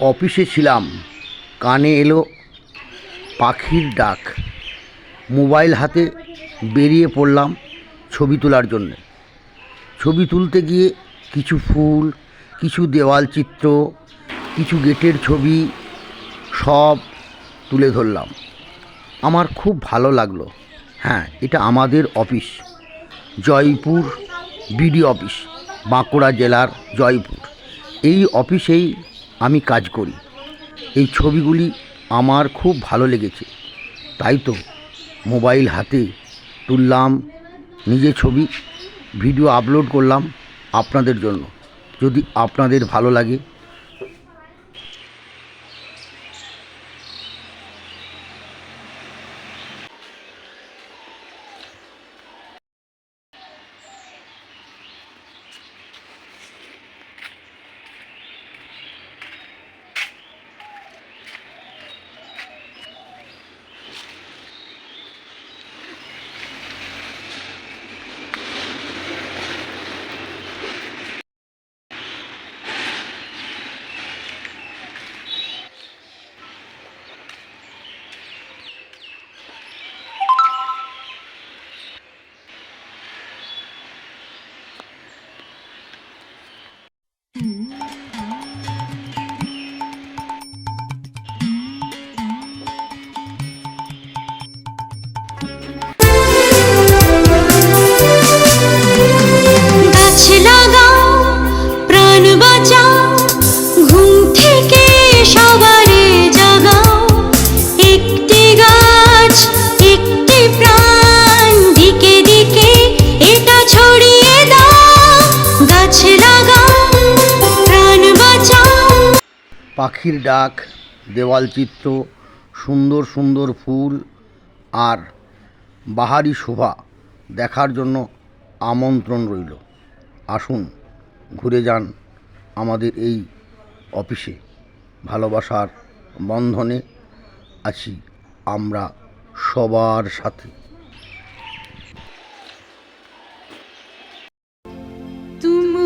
অফিসে ছিলাম। কানে এলো পাখির ডাক। মোবাইল হাতে বেরিয়ে পড়লাম ছবি তোলার জন্যে। ছবি তুলতে গিয়ে কিছু ফুল, কিছু দেওয়াল চিত্র, কিছু গেটের ছবি, সব তুলে ধরলাম। আমার খুব ভালো লাগল। হ্যাঁ এটা আমাদের office. Joypur BD office, Bankura জেলার জয়পুর। এই অফিসেই আমি কাজ করি। এই ছবিগুলি আমার খুব ভালো লেগেছে। তাই তো মোবাইল হাতে তুললাম, নিজে ছবি, ভিডিও আপলোড করলাম আপনাদের জন্য। যদি আপনাদের ভালো লাগে পাখির ডাক, দেওয়াল চিত্র, সুন্দর সুন্দর ফুল আর বাহারি শোভা দেখার জন্য আমন্ত্রণ রইল। আসুন, ঘুরে যান আমাদের এই অফিসে। ভালোবাসার বন্ধনে আছি আমরা সবার সাথে। তুমি